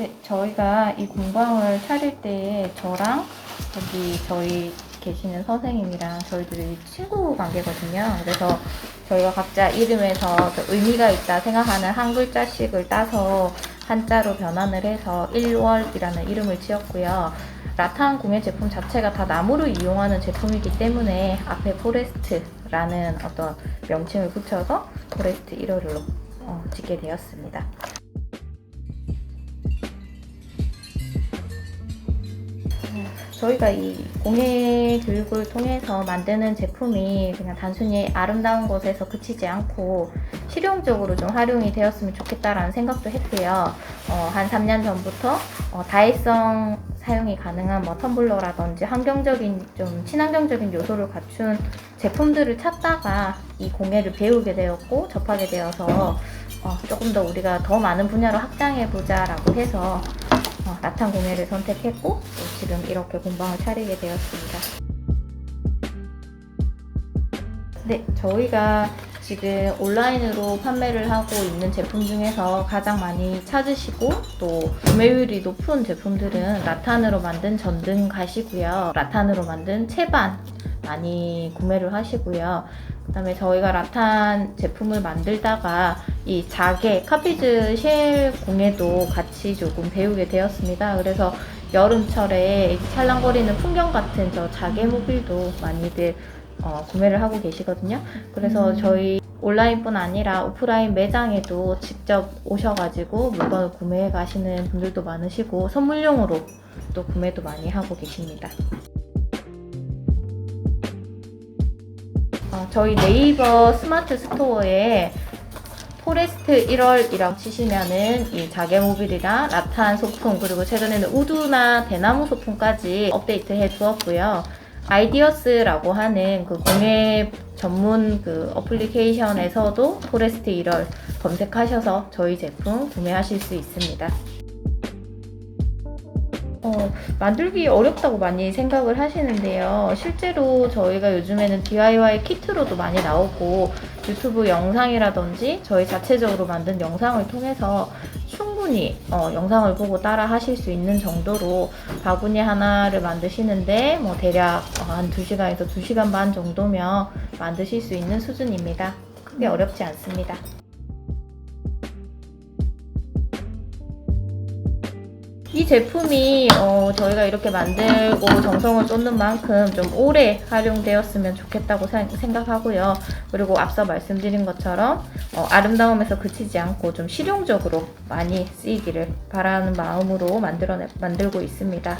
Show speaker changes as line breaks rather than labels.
네, 저희가 이 공방을 차릴 때 저랑 여기 저희 계시는 선생님이랑 저희들이 친구 관계거든요. 그래서 저희가 각자 이름에서 그 의미가 있다 생각하는 한 글자씩을 따서 한자로 변환을 해서 1월이라는 이름을 지었고요. 라탄 공예 제품 자체가 다 나무를 이용하는 제품이기 때문에 앞에 포레스트라는 어떤 명칭을 붙여서 포레스트 1월로 어, 짓게 되었습니다. 저희가 이 공예 교육을 통해서 만드는 제품이 그냥 단순히 아름다운 것에서 그치지 않고 실용적으로 좀 활용이 되었으면 좋겠다라는 생각도 했고요. 어, 한 3년 전부터 어, 다회성 사용이 가능한 뭐 텀블러라든지 환경적인 좀 친환경적인 요소를 갖춘 제품들을 찾다가 이 공예를 배우게 되었고 접하게 되어서 어, 조금 더 우리가 더 많은 분야로 확장해 보자라고 해서 어, 라탄 공예를 선택했고 또 지금 이렇게 공방을 차리게 되었습니다. 네, 저희가 지금 온라인으로 판매를 하고 있는 제품 중에서 가장 많이 찾으시고 또 구매율이 높은 제품들은 라탄으로 만든 전등 가시고요. 라탄으로 만든 채반 많이 구매를 하시고요. 그 다음에 저희가 라탄 제품을 만들다가 이 자개 카피즈 쉘 공예도 같이 조금 배우게 되었습니다. 그래서 여름철에 찰랑거리는 풍경 같은 저 자개 모빌도 많이들 어, 구매를 하고 계시거든요. 그래서 저희 온라인뿐 아니라 오프라인 매장에도 직접 오셔가지고 물건을 구매해 가시는 분들도 많으시고 선물용으로 또 구매도 많이 하고 계십니다. 어, 저희 네이버 스마트 스토어에 포레스트 1월이라고 치시면은 이 자개모빌이랑 라탄 소품 그리고 최근에는 우드나 대나무 소품까지 업데이트 해 두었고요. 아이디어스라고 하는 그 공예 전문 그 어플리케이션에서도 포레스트 1월 검색하셔서 저희 제품 구매하실 수 있습니다. 어, 만들기 어렵다고 많이 생각을 하시는데요. 실제로 저희가 요즘에는 DIY 키트로도 많이 나오고 유튜브 영상이라든지 저희 자체적으로 만든 영상을 통해서 충분히 어, 영상을 보고 따라 하실 수 있는 정도로 바구니 하나를 만드시는데 뭐 대략 어, 한 2시간에서 2시간 반 정도면 만드실 수 있는 수준입니다. 크게 어렵지 않습니다. 이 제품이 어, 저희가 이렇게 만들고 정성을 쏟는 만큼 좀 오래 활용되었으면 좋겠다고 생- 생각하고요. 그리고 앞서 말씀드린 것처럼 어, 아름다움에서 그치지 않고 좀 실용적으로 많이 쓰이기를 바라는 마음으로 만들어 만들고 있습니다.